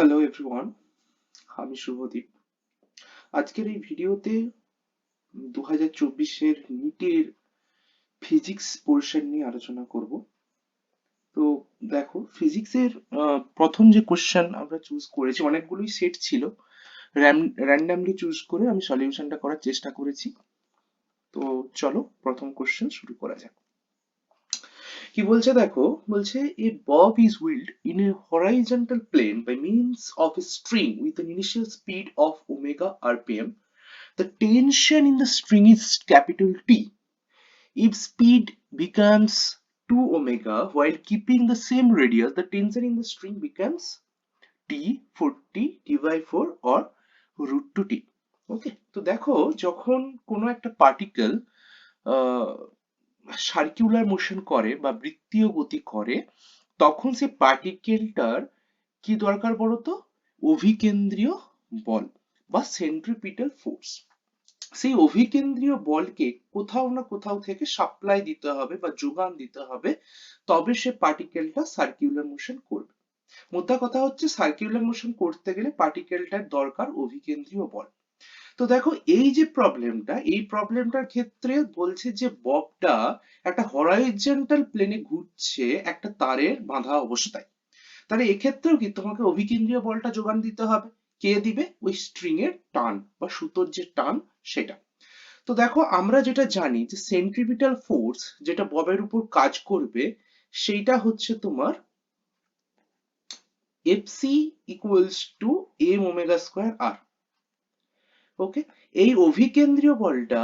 Hello everyone আমি শুভদীপ। আজকের এই ভিডিওতে দু হাজার চব্বিশের নিটের ফিজিক্স পোর্শন নিয়ে আলোচনা করব। তো দেখো ফিজিক্সের প্রথম যে কোশ্চেন আমরা চুজ করেছি, অনেকগুলোই সেট ছিল। র্যান্ডামলি চুজ করে আমি সলিউশনটা করার চেষ্টা করেছি। তো চলো, প্রথম কোশ্চেন শুরু করা যাক। কি বলছে দেখো বলছে এ bob is wheeled in a horizontal plane by means of a string with an initial speed of omega rpm the tension in the string is capital T if speed becomes 2 omega while keeping the same radius the tension in the string becomes T 4T T by 4 or root 2T ওকে তো দেখো যখন কোনো একটা particle circular motion করে বা বৃত্তীয় গতি করে, তখন সে পার্টিকেলটার কি দরকার বলতো? অভিকেন্দ্রীয় বল বা সেন্ট্রিপিটাল ফোর্স সেই অভিকেন্দ্রীয় বলকে কোথাও না কোথাও থেকে সাপ্লাই দিতে হবে বা যোগান দিতে হবে, তবে সে পার্টিকেলটা সার্কিউলার মোশন করবে। মোদ্দা কথা হচ্ছে সার্কিউলার মোশন করতে গেলে পার্টিকেলটার দরকার অভিকেন্দ্রীয় বল। তো দেখো, এই যে প্রবলেমটা এই প্রবলেমটার ক্ষেত্রে বলছে যে ববটা একটা হরাইজন্টাল প্লেনে ঘুরছে একটা তারের বাঁধা অবস্থায় তাহলে এক্ষেত্রেও কি তোমাকে অভিকেন্দ্রীয় বলটা যোগান দিতে হবে। কে দিবে? ওই স্ট্রিং এর টান বা সুতোর যে টান, সেটা। তো দেখো, আমরা যেটা জানি যে সেন্ট্রিপিটাল ফোর্স যেটা ববের উপর কাজ করবে, সেইটা হচ্ছে তোমার FC equals to M omega square R okay এই অভিকেন্দ্রীয় বলটা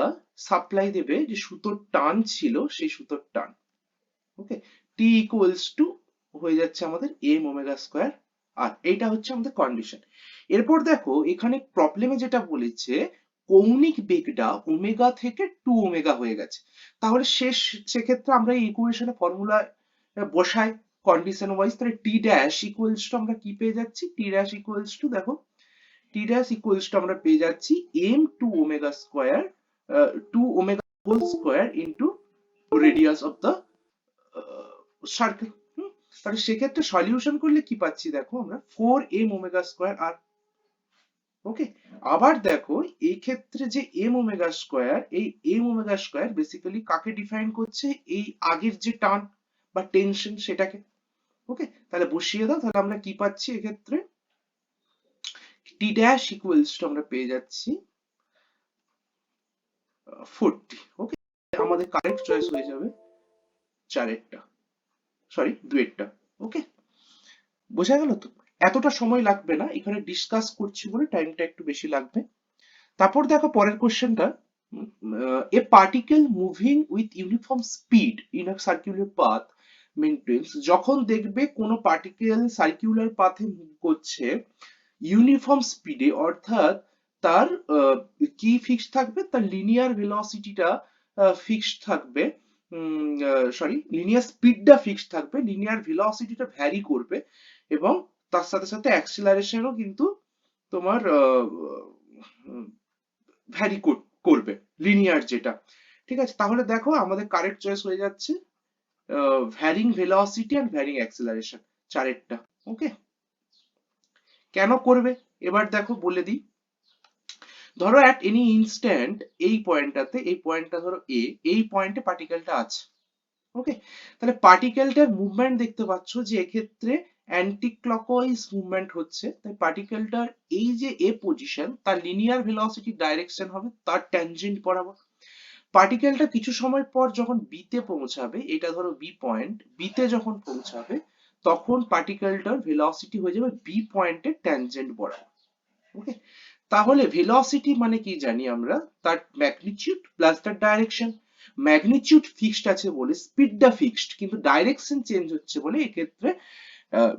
সাপ্লাই দেবে যে সুতোর টান ছিল, সেই সুতোর টান। ওকে টি ইকুয়ালস টু হয়ে যাচ্ছে আমাদের এম ওমেগা স্কোয়ার আর এইটা হচ্ছে আমাদের কন্ডিশন এরপর দেখো, এখানে প্রবলেমে যেটা বলেছে, কৌণিক বেগটা ওমেগা থেকে টু ওমেগা হয়ে গেছে। তাহলে শেষ, সেক্ষেত্রে আমরা এই ইকুয়েশনে ফর্মুলা বসাই। কন্ডিশন ওয়াইজ তাহলে টি ড্যাশ ইকুয়ালস টু আমরা কি পেয়ে যাচ্ছি? টি ড্যাশ ইকুয়ালস টু দেখো টি ড্যাশ ইকুয়ালস টু আমরা পেয়ে যাচ্ছি M two omega square two omega whole square into radius of the circle তাহলে সেক্ষেত্রে সলিউশন করলে কি পাচ্ছি দেখো আমরা? ফোর এম ওমেগা স্কোয়ার আর ওকে আবার দেখো এই ক্ষেত্রে যে এম ওমেগা স্কোয়ার এই এম ওমেগা স্কোয়ার বেসিক্যালি কাকে ডিফাইন করছে? এই আগের যে টান বা টেনশন সেটাকে ওকে তাহলে বসিয়ে দাও, তাহলে আমরা কি পাচ্ছি এক্ষেত্রে? টি ড্যাশ ইকুয়ালস টু আমরা পেয়ে যাচ্ছি ফোরটি ওকে আমাদের কারেক্ট চয়েস হয়ে যাবে চারেরটা সরি দুয়েরটা ওকে বোঝা গেল তো? এতটা সময় লাগবে না, এখানে ডিসকাস করছি বলে টাইমটা একটু বেশি লাগবে। তারপর দেখো পরের কোশ্চেনটা a particle moving with uniform speed in a circular path maintains যখন দেখবে কোনো পার্টিকেল সার্কুলার পাথে মুভ করছে ইউনিফর্ম স্পিডে, অর্থাৎ তার কি ফিক্সড থাকবে? তার লিনিয়ার ভেলোসিটিটা ফিক্সড থাকবে। সরি লিনিয়ার স্পিডটা ফিক্সড থাকবে। লিনিয়ার ভেলোসিটিটা ভ্যারি করবে এবং তার সাথে সাথে অ্যাক্সিলারেশনও কিন্তু তোমার ভ্যারি করবে লিনিয়ার যেটা। ঠিক আছে, তাহলে দেখো আমাদের কারেক্ট চয়েস হয়ে যাচ্ছে varying velocity and varying acceleration চারেরটা okay কেন করবে? এবার দেখো বলে দিই। ধরো অ্যাট এনি ইনস্ট্যান্ট এই পয়েন্টটাতে এই পয়েন্টটা ধরো এ এই পয়েন্টে পার্টিকেলটা আছে। ওকে তাহলে পার্টিকেলটার মুভমেন্ট দেখতে পাচ্ছ যে এক্ষেত্রে অ্যান্টি ক্লকওয়াইজ মুভমেন্ট হচ্ছে। তাই পার্টিকেলটার এই যে এ পজিশন তার লিনিয়ার ভেলোসিটি ডাইরেকশন হবে, তার ট্যানজেন্ট বরাবর পার্টিকেলটা কিছু সময় পর যখন বিতে পৌঁছাবে, এটা ধরো বি পয়েন্ট বিতে যখন পৌঁছাবে তখন পার্টিকেলটার ভেলোসিটি হয়ে যাবে বি পয়েন্টের ট্যানজেন্ট বরাবর। ওকে তাহলে ভেলোসিটি মানে কি জানি আমরা? তার ম্যাগনিটিউড প্লাস তার ডাইরেকশন ম্যাগনিটিউড ফিক্সড আছে বলে স্পিডটা ফিক্সড কিন্তু ডাইরেকশন চেঞ্জ হচ্ছে বলে এক্ষেত্রে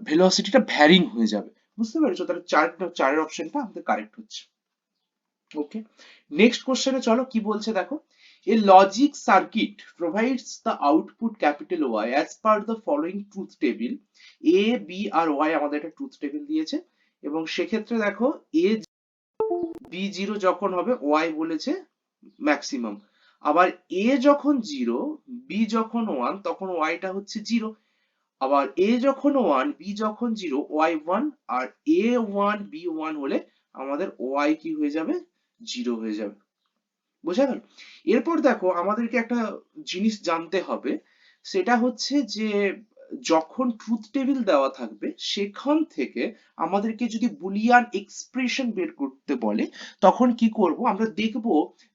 ভেলোসিটিটা ভ্যারিং হয়ে যাবে। বুঝতে পেরেছ? তাহলে চার চারের অপশনটা আমাদের কারেক্ট হচ্ছে। ওকে নেক্সট কোশ্চেনে চলো, কি বলছে দেখো? A logic circuit provides the output capital Y as per the following truth table. A, B R Y আমাদের একটা truth table দিয়েছে। এবং সেক্ষেত্রে দেখো A B জিরো যখন হবে Y বলেছে ম্যাক্সিমাম আবার A যখন জিরো B যখন ওয়ান তখন Y টা হচ্ছে জিরো আবার a যখন ওয়ান b যখন জিরো y ওয়ান আর a ওয়ান b ওয়ান হলে আমাদের y কি হয়ে যাবে? জিরো হয়ে যাবে। বোঝা গেল? এরপর দেখো আমাদেরকে একটা জিনিস জানতে হবে, সেটা হচ্ছে যে যখন ট্রুথ টেবিল দেওয়া থাকবে, সেখান থেকে আমাদেরকে যদি বুলিয়ান এক্সপ্রেশন বের করতে বলে, তখন কি করব? আমরা দেখব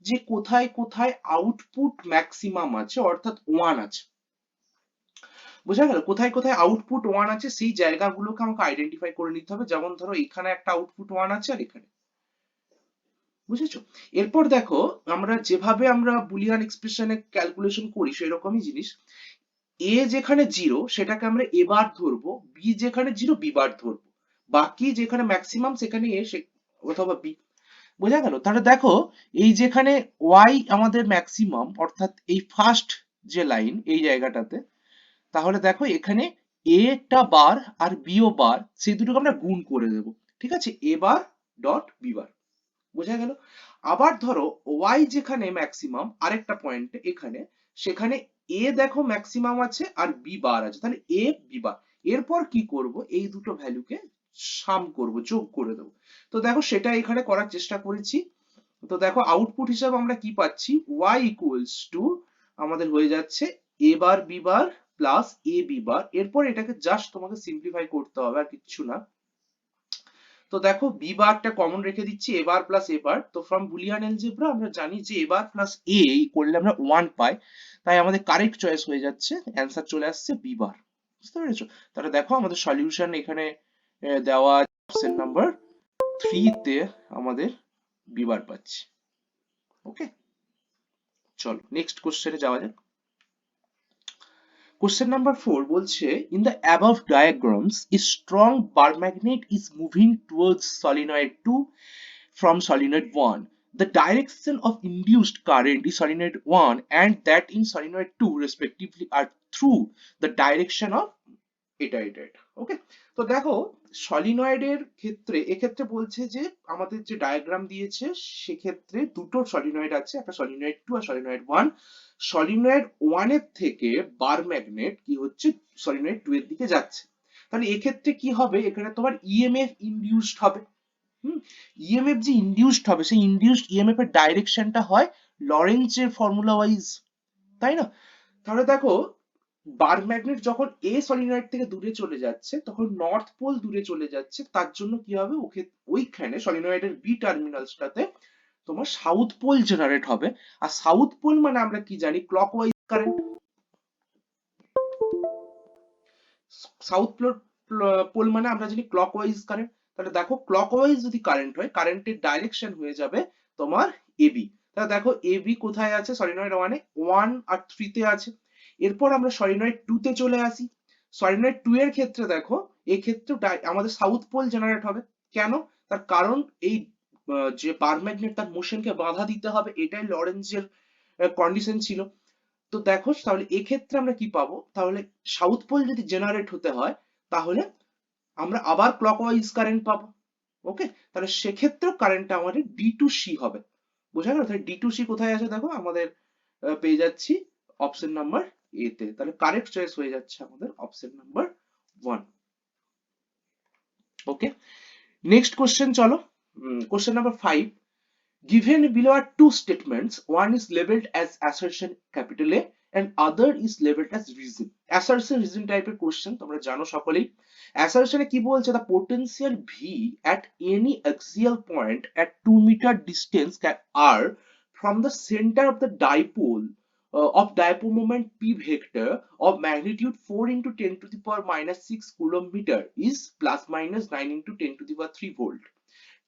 যে কোথায় কোথায় আউটপুট ম্যাক্সিমাম আছে, অর্থাৎ ওয়ান আছে। বোঝা গেল? কোথায় কোথায় আউটপুট ওয়ান আছে, সেই জায়গাগুলোকে আমাকে আইডেন্টিফাই করে নিতে হবে। যেমন ধরো এখানে একটা আউটপুট ওয়ান আছে আর এখানে। বুঝেছ? এরপর দেখো, আমরা যেভাবে আমরা বুলিয়ান এক্সপ্রেশনে ক্যালকুলেশন করি সেই রকমই জিনিস। এ যেখানে জিরো সেটাকে আমরা এবার ধরবো বি যেখানে জিরো বি বার ধরবো। বাকি যেখানে ম্যাক্সিমাম সেখানে এ অথবা বি বোঝা গেল? তাহলে দেখো, এই যেখানে ওয়াই আমাদের ম্যাক্সিমাম অর্থাৎ এই ফার্স্ট যে লাইন এই জায়গাটাতে, তাহলে দেখো এখানে এ টা বার আর বি ও বার সেই দুটোকে আমরা গুণ করে দেব। ঠিক আছে? এ বার ডট বি বার বোঝা গেল? আবার ধরো ওয়াই যেখানে ম্যাক্সিমাম আরেকটা পয়েন্ট এখানে, সেখানে এ দেখো ম্যাক্সিমাম আছে আর বি বার আছে। তাহলে এ বি বার এরপর কি করব? এই দুটো ভ্যালুকে সাম করব, যোগ করে দেবো। তো দেখো সেটা এখানে করার চেষ্টা করেছি। তো দেখো আউটপুট হিসাবে আমরা কি পাচ্ছি? y ইকুয়ালস টু আমাদের হয়ে যাচ্ছে A bar B bar plus A B bar এরপর এটাকে জাস্ট তোমাকে সিম্পলিফাই করতে হবে, আর কিচ্ছু না। তো দেখো বি বারটা কমন রেখে দিচ্ছি এবার প্লাস এবার তো ফ্রম বুলিয়ান এলজেব্রা আমরা জানি যে এবার প্লাস এ করলে আমরা ওয়ান পাই, তাই আমাদের কারেক্ট চয়েস হয়ে যাচ্ছে অ্যান্সার চলে আসছে বি বার বুঝতে পেরেছ? তাহলে দেখো আমাদের সলিউশন এখানে দেওয়া অপশন নাম্বার থ্রিতে আমাদের বি বার পাচ্ছি। ওকে চলো নেক্সট কোশ্চেনে যাওয়া যাক। Question number four বলছে in the above diagrams a strong bar magnet is moving towards solenoid 2 from solenoid 1. The direction of induced current is solenoid 1 and that in solenoid 2 respectively are through the direction of এটা এটা ওকে তো দেখো সলিনয়েডের ক্ষেত্রে, এক্ষেত্রে বলছে যে, আমাদের যে ডায়াগ্রাম দিয়েছে, সেক্ষেত্রে দুটো সলিনয়েড আছে, একটা সলিনয়েড টু আর সলিনয়েড ওয়ান সলিনয়েড ওয়ানের থেকে বার ম্যাগনেট কি হচ্ছে সলিনয়েড টু এর দিকে যাচ্ছে। তাহলে এক্ষেত্রে কি হবে? এখানে তোমার ইএমএফ ইনডিউসড হবে। হুম? ইএমএফ যে ইনডিউসড হবে, সেই ইনডিউসড ইএমএফ এর ডাইরেকশনটা হয় লরেন্সের ফর্মুলা ওয়াইজ তাই না? তাহলে দেখো বার ম্যাগনেট যখন এ সলিনয়েড থেকে দূরে চলে যাচ্ছে, তখন নর্থ পোল দূরে চলে যাচ্ছে, তার জন্য কি হবে? ওকে, ওইখানে সলিনয়েডের বি টার্মিনালসটাতে তোমার সাউথ পোল জেনারেট হবে। আর সাউথ পোল মানে আমরা কি জানি? ক্লকওয়াইজ কারেন্ট সাউথ পোল মানে আমরা জানি ক্লকওয়াইজ কারেন্ট তাহলে দেখো ক্লকওয়াইজ যদি কারেন্ট হয় কারেন্টের ডাইরেকশন হয়ে যাবে তোমার এবি তাহলে দেখো এবি কোথায় আছে? সলিনয়েড ওয়ানে ওয়ান আর থ্রিতে আছে। এরপর আমরা সলিনয়েড টু তে চলে আসি। সলিনয়েড টু এর ক্ষেত্রে দেখো, এই ক্ষেত্রে আমাদের সাউথ পোল জেনারেট হবে। কেন? তার কারণ এই যে বার ম্যাগনেট তার মোশনকে বাধা দিতে হবে, এটাই লরেন্সের কন্ডিশন ছিল। তো দেখো, তাহলে এক্ষেত্রে আমরা কি পাবো? তাহলে সাউথ পোল যদি জেনারেট হতে হয়, তাহলে আমরা আবার ক্লকওয়াইজ কারেন্ট পাবো। ওকে তাহলে সেক্ষেত্রেও কারেন্টটা আমাদের ডি টু সি হবে। বোঝা গেল? তাহলে ডি টু সি কোথায় আছে? দেখো, আমাদের পেয়ে যাচ্ছি অপশন নাম্বার এ তে তাহলে কারেক্ট চয়েস হয়ে যাচ্ছে আমাদের option number one okay next question চলো question number five given below are two statements one is labeled as assertion capital A and other is labeled as reason assertion reason টাইপের question তোমরা জানো সকলেই assertion কি বলছে the potential V at any axial point at 2 meter distance R from the center of the dipole uh, of dipole moment p vector of magnitude 4 into 10 to the power minus 6 coulomb meter is plus minus 9 into 10 to the power 3 volt.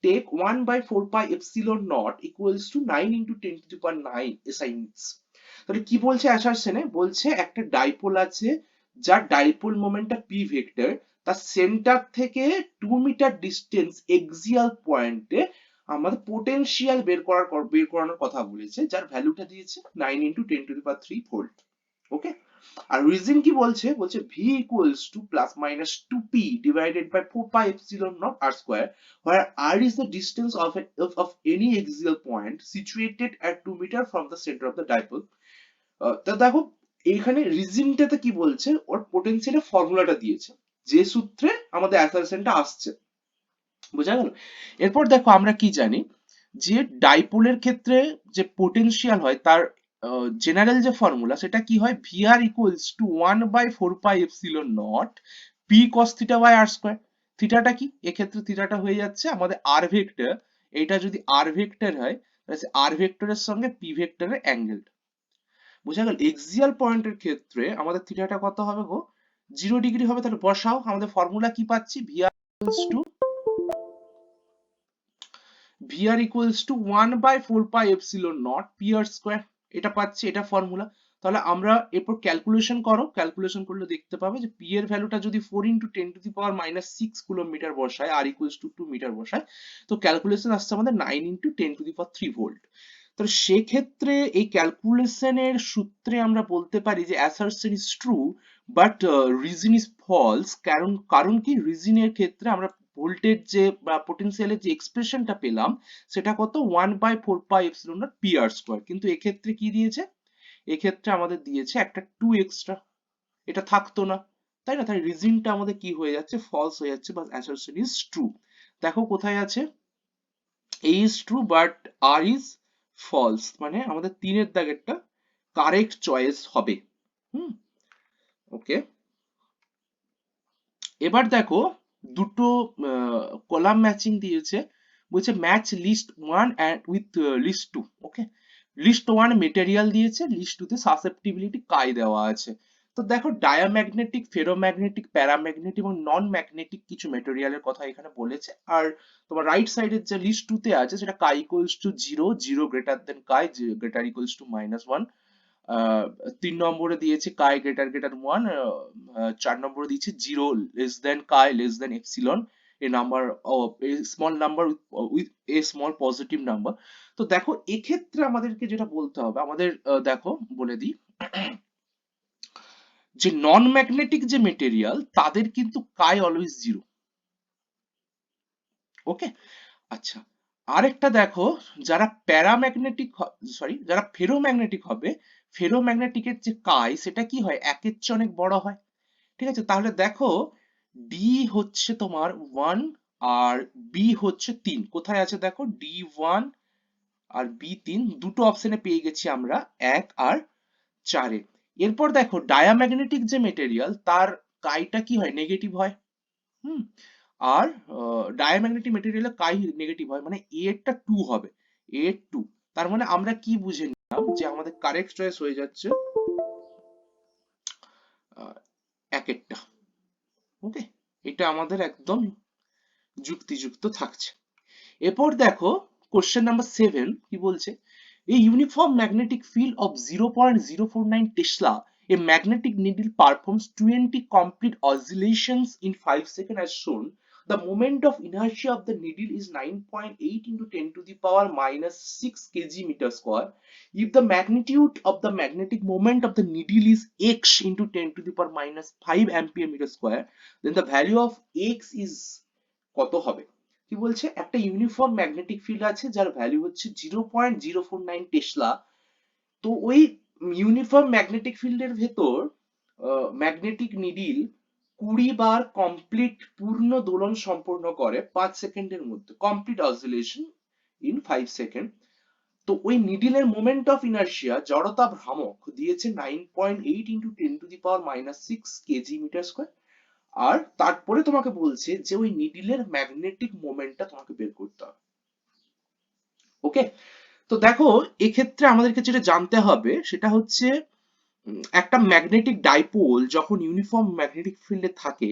Take 1 by 4 pi epsilon naught equals to 9 into 10 to the power 9 SI units. তাহলে কি বলছে অ্যাসারশনে বলছে একটা dipole আছে যার dipole মোমেন্টটা P vector তার centre থেকে 2 মিটার ডিস্টেন্স এক্সিয়াল পয়েন্টে আমাদের পোটেনশিয়াল বের করার বের করানোর কথা বলেছে যার ভ্যালুটা দিয়েছে 9 into 10 to power 3 volt okay R reason কি বলছে বলছে to plus minus 2p divided by 4 pi epsilon naught r square where r is the distance of, a, of, of any axial point situated at 2 meter from the center of the dipole uh, তা দেখো এইখানে রিজিনটাতে কি বলছে ওর পোটেনশিয়ালের ফর্মুলাটা দিয়েছে যে সূত্রে আমাদের অ্যাসারশনটা আসছে বোঝা গেল? এরপর দেখো আমরা কি জানি যে ডাইপোলের ক্ষেত্রে যে পোটেনশিয়াল হয় তার জেনারেল যে ফর্মুলা সেটা কি হয়? VR equals to one by four pi epsilon not P cos theta by R square থিটাটা কি? এক্ষেত্রে থিটাটা হয়ে যাচ্ছে আমাদের আর ভেক্টর এটা যদি আর ভেক্টর হয়, তাহলে আর ভেক্টরের সঙ্গে পি ভেক্টরের অ্যাঙ্গেল বোঝা গেল? এক্সিয়াল পয়েন্টের ক্ষেত্রে আমাদের থিটাটা কত হবে গো? জিরো ডিগ্রি হবে, তাহলে বসাও। আমাদের ফর্মুলা কি পাচ্ছি? VR equals to VR equals to one by four pi epsilon not P R square এটা পাচ্ছি, এটা ফর্মুলা তাহলে আমরা এরপর ক্যালকুলেশন করো। ক্যালকুলেশন করলে দেখতে পাবে যে পি এর ভ্যালুটা যদি four into ten to the power minus six kilometre বসায় R equals to two metre বসায়, তো ক্যালকুলেশন আসছে আমাদের nine into ten to the power three volt তো সেক্ষেত্রে এই ক্যালকুলেশনের সূত্রে আমরা বলতে পারি যে assertion is true but reason is false কারণ কারণ কি? রিজনের ক্ষেত্রে আমরা ভোল্টেজ যে বা পোটেনশিয়ালের যে এক্সপ্রেশনটা পেলাম, সেটা কত? One by four pi epsilon not P R square কিন্তু এক্ষেত্রে কি দিয়েছে? এক্ষেত্রে আমাদের দিয়েছে একটা টু এক্সট্রা এটা থাকতো না। তাই না? তাই রিজনটা আমাদের কি হয়ে যাচ্ছে? ফলস হয়ে যাচ্ছে বা অ্যাসারশন ইজ ট্রু দেখো কোথায় আছে? A is true but R is false মানে আমাদের তিনের দাগেরটা কারেক্ট চয়েস হবে। হুম? ওকে এবার দেখো দুটো কলাম ম্যাচিং দিয়েছে। বলছে match list one and with list two okay list one material দিয়েছে লিস্ট টু তে সাসেপ্টিবিলিটি কাই দেওয়া আছে? তো দেখো ডায়াম্যাগনেটিক ফেরোম্যাগনেটিক প্যারাম্যাগনেটিক এবং নন ম্যাগনেটিক কিছু মেটেরিয়ালের কথা এখানে বলেছে। আর তোমার রাইট সাইডের যে লিস্ট টু তে আছে, সেটা chi equals to zero zero greater than chi greater equals to minus one তিন নম্বরে দিয়েছে কাই গ্রেটার গ্রেটার ওয়ান চার নম্বরে দিয়েছে zero less than chi less than epsilon a small number with, with a small positive number তো দেখো এক্ষেত্রে আমাদেরকে যেটা বলতে হবে আমাদের দেখো বলে দিই যে নন ম্যাগনেটিক যে মেটেরিয়াল তাদের কিন্তু কাই অলওয়েজ জিরো ওকে আচ্ছা আরেকটা দেখো যারা প্যারাম্যাগনেটিক সরি যারা ফেরোম্যাগনেটিক হবে ফেরোম্যাগনেটিকের যে কাই, সেটা কি হয়? একের চেয়ে অনেক বড় হয়। ঠিক আছে? তাহলে দেখো ডি হচ্ছে তোমার ওয়ান আর বি হচ্ছে তিন। কোথায় আছে দেখো? ডি ওয়ান আর বি তিন, দুটো অপশনে পেয়ে গেছি আমরা, এক আর চারে। এরপর দেখো ডায়াম্যাগনেটিক যে মেটেরিয়াল তার কাইটা কি হয়? নেগেটিভ হয়। হুম? আর ডায়াম্যাগনেটিক মেটেরিয়ালে কাই নেগেটিভ হয়? মানে এরটা টু হবে। এ টু তার মানে আমরা কি বুঝে নিলাম যে আমাদের কারেক্ট চয়েস হয়ে যাচ্ছে একেরটা ওকে এটা আমাদের একদম যুক্তিযুক্ত থাকছে এরপর দেখো কোশ্চেন নাম্বার সেভেন কি বলছে a uniform magnetic field of 0.049 tesla a magnetic needle performs 20 complete oscillations in 5 seconds as shown the moment of inertia of the needle is 9.8 into 10 to the power minus 6 kg meter square if the magnitude of the magnetic moment of the needle is x into 10 to the power minus 5 ampere meter square then the value of x is কত হবে কি বলছে একটা uniform magnetic field আছে যার value হচ্ছে zero point zero four nine tesla তো ওই ইউনিফর্ম ম্যাগনেটিক ফিল্ডের ভেতর ম্যাগনেটিক নিডিল কুড়ি বার কমপ্লিট পূর্ণ দোলন সম্পূর্ণ করে পাঁচ সেকেন্ডের মধ্যে complete oscillation in five second তো ওই নিডিলের মোমেন্ট অফ ইনার্শিয়া জড়তা ভ্রামক দিয়েছে nine point eight into ten to the power minus six kg metre square আর তারপরে তোমাকে বলছে যে ওই নিডিলের ম্যাগনেটিক মোমেন্টটা তোমাকে বের করতে হবে। ওকে তো দেখো, এক্ষেত্রে আমাদেরকে যেটা জানতে হবে সেটা হচ্ছে একটা ম্যাগনেটিক ডাইপোল যখন ইউনিফর্ম ম্যাগনেটিক ফিল্ডে থাকে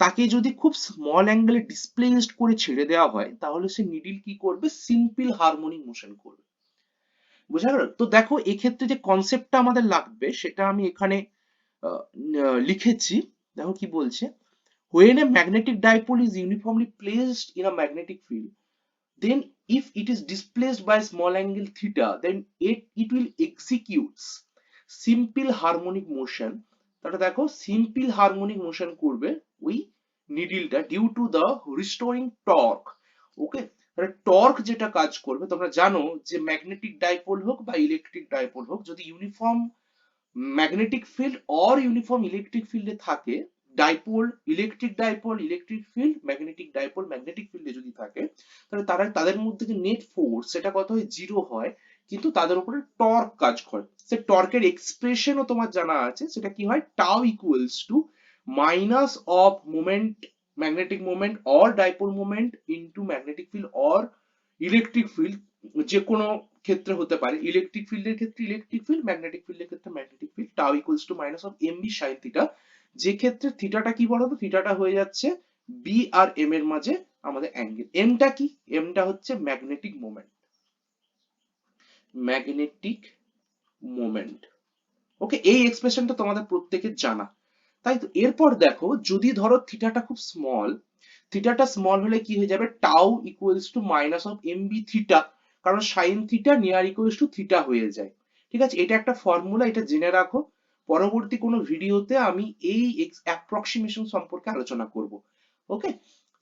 তাকে যদি খুব স্মল অ্যাঙ্গেলে ডিসপ্লেসড করে ছেড়ে দেওয়া হয় তাহলে সে নিডিল কি করবে? সিম্পল হারমোনিক মোশন করবে। বোঝা গেল তো দেখো এক্ষেত্রে যে কনসেপ্টটা আমাদের লাগবে সেটা আমি এখানে লিখেছি। দেখো কি বলছে? When a magnetic dipole is uniformly placed in a magnetic field then if it is displaced by small angle theta then it, it will executes simple harmonic motion, তাহলে দেখো simple harmonic motion করবে ওই নিডিলটা due to the restoring torque okay তাহলে torque যেটা কাজ করবে, তোমরা জানো যে ম্যাগনেটিক ডাইপোল হোক বা ইলেকট্রিক ডাইপোল হোক, যদি uniform magnetic field or uniform electric ফিল্ডে থাকে dipole electric dipole electric field magnetic dipole magnetic ফিল্ডে যদি থাকে, তাহলে তারা, তাদের মধ্যে যে নেট ফোর্স সেটা কত হয়? জিরো হয়। কিন্তু তাদের উপরে টর্ক কাজ করে। সে টর্কের এক্সপ্রেশনও তোমার জানা আছে। সেটা কি হয়? Tau equals to minus of moment magnetic moment or dipole moment into magnetic field or electric field যে কোনো ক্ষেত্রে হতে পারে। ইলেকট্রিক ফিল্ডের ক্ষেত্রে ইলেকট্রিক ফিল্ড ম্যাগনেটিক ফিল্ডের ক্ষেত্রে magnetic field tau equals to minus of M B sine theta যে ক্ষেত্রে থিটাটা কি বলতো থিটাটা হয়ে যাচ্ছে বি আর এম এর মাঝে আমাদের অ্যাঙ্গেল এমটা কি? এমটা হচ্ছে magnetic moment magnetic moment. Okay এই এক্সপ্রেশনটা তোমাদের প্রত্যেকের জানা। তাই তো, এরপর দেখো, যদি ধরো থিটাটা খুব স্মল থিটাটা স্মল হলে কি হয়ে যাবে? Tau equals to minus of M B theta কারণ sine theta near equals to theta হয়ে যায়। ঠিক আছে? এটা একটা ফর্মুলা এটা জেনে রাখো। পরবর্তী কোনো ভিডিওতে আমি এই অ্যাপ্রক্সিমেশন সম্পর্কে আলোচনা করব। ওকে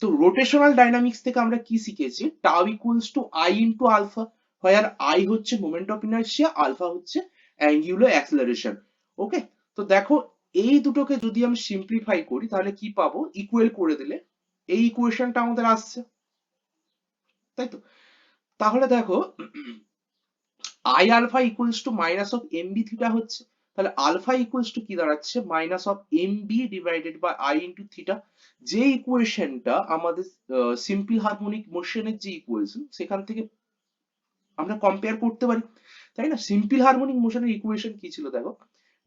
তো রোটেশনাল ডাইনামিক্স থেকে আমরা কি শিখেছি? Tau equals to I into alpha where I হচ্ছে মোমেন্ট অফ ইনার্শিয়া আলফা হচ্ছে অ্যাঙ্গুলার অ্যাক্সেলারেশন ওকে তো দেখো, এই দুটোকে যদি আমি সিম্পলিফাই করি, তাহলে কি পাবো? ইকুয়াল করে দিলে এই ইকুয়েশনটা আমাদের আসছে। তাই তো? তাহলে দেখো I alpha equals to minus of M B theta হচ্ছে। তাহলে আলফা ইকুয়ালস টু কি দাঁড়াচ্ছে? Minus of M B divided by I into theta যে ইকুয়েশনটা আমাদের সিম্পল হারমোনিক মোশনের যে ইকুয়েশন সেখান থেকে আমরা কম্পেয়ার করতে পারি। তাই না? সিম্পল হারমোনিক মোশনের ইকুয়েশন কি ছিল দেখো?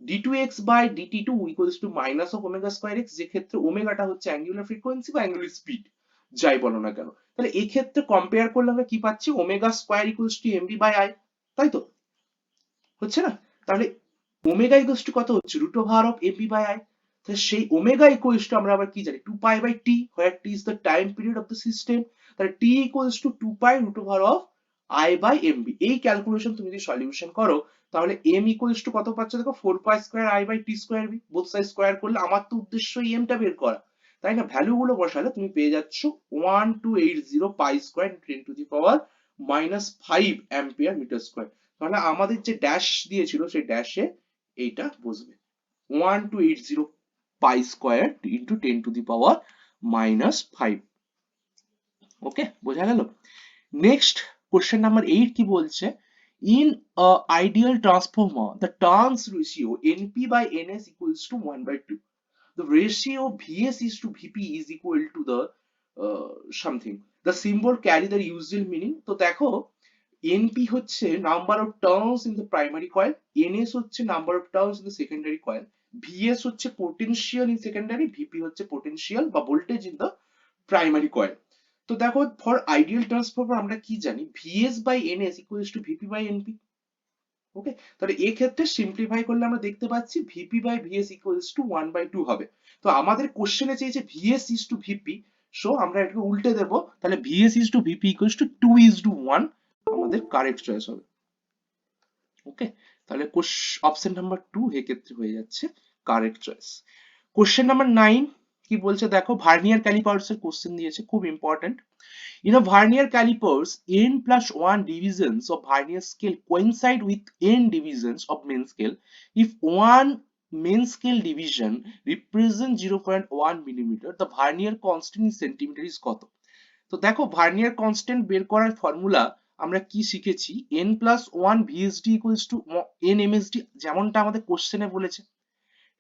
d2x by dt2 equals to minus of omega square x, যে ক্ষেত্রে ওমেগাটা হচ্ছে অ্যাঙ্গুলার ফ্রিকোয়েন্সি বা অ্যাঙ্গুলার স্পিড যাই বলো না কেন। তাহলে এই ক্ষেত্রে কম্পেয়ার করলে আমরা কি পাচ্ছি? Omega square equals to MB by I তাই তো? হচ্ছে না? তাহলে ওমেগা ইকুয়ালস টু কত হচ্ছে? Root over of MB by I তাহলে সেই ওমেগা ইকুয়ালস টু আমরা আবার কি জানি? 2 pi by T where T is the time period of the system তাহলে T equals to 2 pi root over of I by MB এই calculation তুমি যদি সলিউশন করো, তাহলে m ইকুয়ালস টু কত পাচ্ছ? দেখো 4 pi square i by T square B both side square করলে আমার তো উদ্দেশ্য m টা বের করা। তাই না? ভ্যালু গুলো বসালে তুমি পেয়ে যাচ্ছ 1280 pi square 10 to the power minus 5 ampere metre square তাহলে আমাদের যে ড্যাশ দিয়েছিল, সেই ড্যাশে এইটা বসবে। 1280 pi square into 10 to the power minus 5 okay বোঝা গেল? নেক্সট কোশ্চেন নাম্বার 8 কি বলছে a ideal transformer, the turns ratio NP by NS equals to 1 by 2. The ratio VS is to VP is equal to the uh, something. The symbol carry the usual meaning. তো দেখো NP হচ্ছে number of turns in the primary coil, NS হচ্ছে number of turns in the secondary coil, VS হচ্ছে potential in secondary, VP হচ্ছে potential বা voltage in the primary coil. তো দেখো for ideal transformer আমরা কি জানি? VS by NS equals to VP by NP okay তাহলে এই ক্ষেত্রে সিম্পলিফাই করলে আমরা দেখতে পাচ্ছি VP by VS equals to one by two হবে। তো আমাদের কোশ্চেনে চেয়েছে VS is to VP so আমরা এটাকে উল্টে দেব। তাহলে VS is to VP equals to two is to one আমাদের কারেক্ট চয়েস হবে। ওকে তাহলে অপশন নাম্বার টু এক্ষেত্রে হয়ে যাচ্ছে correct choice question number nine কি বলছে দেখো ভার্নিয়ার ক্যালিপার্স এর কোশ্চেন দিয়েছে, খুব important in a vernier callipers N plus one divisions of vernier scale coincide with N divisions of main scale if one main scale division represent zero point one millimetre vernier constant in centimetre is কত? তো দেখো vernier constant বের করার formula আমরা কি শিখেছি? N plus one VSD equals to n MSD যেমনটা আমাদের কোশ্চেনে বলেছে।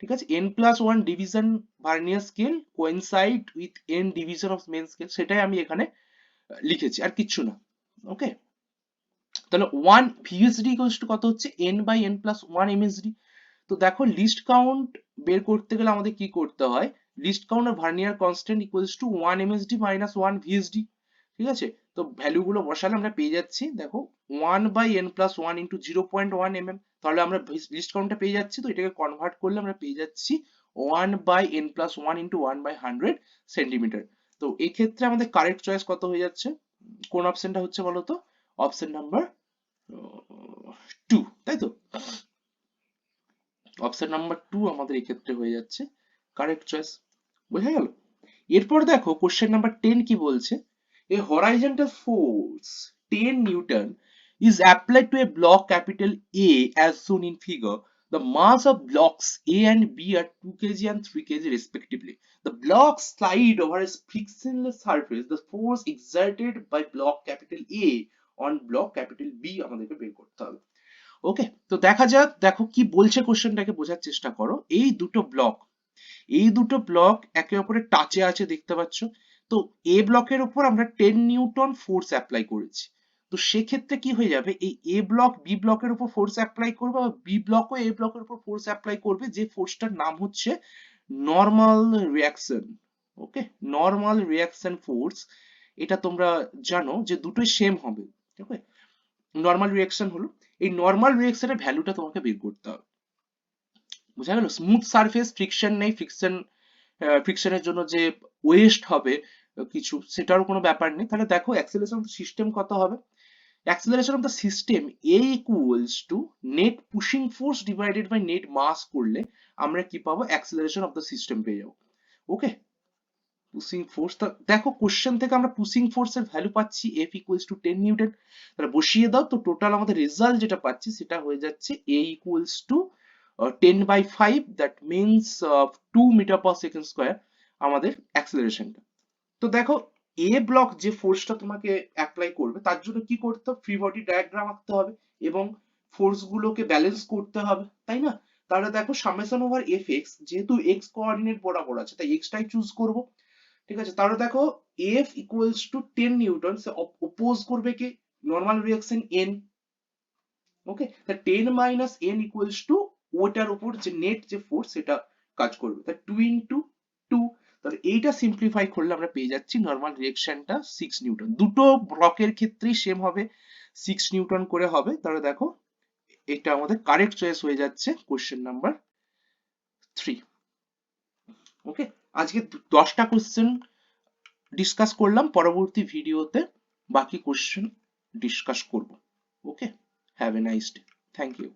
ঠিক আছে? N plus 1 division vernier scale coincide with n division of main scale, সেটাই আমি এখানে লিখেছি, আর কিচ্ছু না ওকে তাহলে 1 VSD equals কত হচ্ছে? N by n plus 1 MSD তো দেখো লিস্ট কাউন্ট বের করতে গেলে আমাদের কি করতে হয়? Least count R vernier constant equals to one MSD minus one VSD ঠিক আছে? তো ভ্যালুগুলো বসালে আমরা পেয়ে যাচ্ছি, দেখো 1 by n plus 1 into 0.1 mm তাহলে আমরা লিস্ট কাউন্টটা পেয়ে যাচ্ছি। তো এটাকে কনভার্ট করলে আমরা পেয়ে যাচ্ছি 1 by n plus 1 into 1 by 100 centimetre তো এই ক্ষেত্রে আমাদের কারেক্ট চয়েস কত হয়ে যাচ্ছে? কোন অপশনটা হচ্ছে বলো তো? অপশন নাম্বার টু তাই তো? অপশন নাম্বার টু আমাদের এই ক্ষেত্রে হয়ে যাচ্ছে। কারেক্ট চয়েস বোঝা গেল? এরপর দেখো কোশ্চেন নাম্বার টেন কি বলছে? A horizontal force 10 newton is applied to a block capital A as shown in figure the mass of blocks A and B are 2 kg and 3 kg respectively. The blocks slide over a frictionless surface. The force exerted by block capital A on block capital B আমাদেরকে বের করতে হবে ওকে তো দেখা যাক দেখো কি বলছে কোশ্চেনটাকে বোঝার চেষ্টা করো এই দুটো ব্লক এই দুটো ব্লক একে অপরের টাচে আছে দেখতে পাচ্ছ তো এ ব্লকের উপর আমরা টেন নিউটন ফোর্স অ্যাপ্লাই করেছি তো সেক্ষেত্রে কি হয়ে যাবে? এই এ ব্লক বি ব্লকের উপর ফোর্স অ্যাপ্লাই করবে বা বি ব্লকও এ ব্লকের উপর ফোর্স অ্যাপ্লাই করবে যে ফোর্সটার নাম হচ্ছে normal reaction okay normal reaction force এটা তোমরা জানো যে দুটোই সেম হবে ওকে নর্মাল রিয়াকশন হলো, এই নর্মাল রিয়াকশনের ভ্যালুটা তোমাকে বের করতে হবে। বোঝা গেল? স্মুথ সারফেস ফ্রিকশন নেই ফ্রিকশন ফ্রিকশনের জন্য যে ওয়েস্ট হবে, কিছু, সেটারও কোনো ব্যাপার নেই। তাহলে দেখো অ্যাক্সেলারেশন অফ সিস্টেম কত হবে? Acceleration of the system a equals to net pushing force divided by net mass করলে আমরা কি পাবো? অ্যাক্সেলারেশন অফ দ্য সিস্টেম পেয়ে যাব। ওকে পুশিং ফোর্স দেখো কোশ্চেন থেকে আমরা পুশিং ফোর্সের ভ্যালু পাচ্ছি F equals to ten newton তাহলে বসিয়ে দাও, তো টোটাল আমাদের রেজাল্ট যেটা পাচ্ছি সেটা হয়ে যাচ্ছে a equals to ten by five that means two metre per second square আমাদের অ্যাক্সেলারেশনটা তো দেখো এ ব্লক যে ফোর্সটা তোমাকে অ্যাপ্লাই করবে, তার জন্য কি করতে হবে? ফ্রি বডি ডায়াগ্রাম আঁকতে হবে এবং ফোর্স গুলোকে ব্যালেন্স করতে হবে, তাই না? তাহলে দেখো সামেশন ওভার এফ এক্স যেহেতু এক্স কোঅর্ডিনেট বরাবর আছে, তাই এক্সটাই চুজ করব, ঠিক আছে? তাহলে দেখো F equals to ten newton oppose করবে কি? নর্মাল রিয়াকশন এন ওকে তা ten minus N equals to ওটার উপর যে নেট যে ফোর্স সেটা কাজ করবে। তা টু ইন্টু তাহলে এইটা সিম্পলিফাই করলে আমরা পেয়ে যাচ্ছি নর্মাল রিয়েকশনটা সিক্স নিউটন দুটো ব্লকের ক্ষেত্রেই সেম হবে সিক্স নিউটন করে হবে। তাহলে দেখো, এটা আমাদের কারেক্ট চয়েস হয়ে যাচ্ছে কোশ্চেন নাম্বার থ্রি ওকে আজকে দশটা কোশ্চেন ডিসকাস করলাম, পরবর্তী ভিডিওতে বাকি কোশ্চেন ডিসকাস করব। Okay have a nice day thank you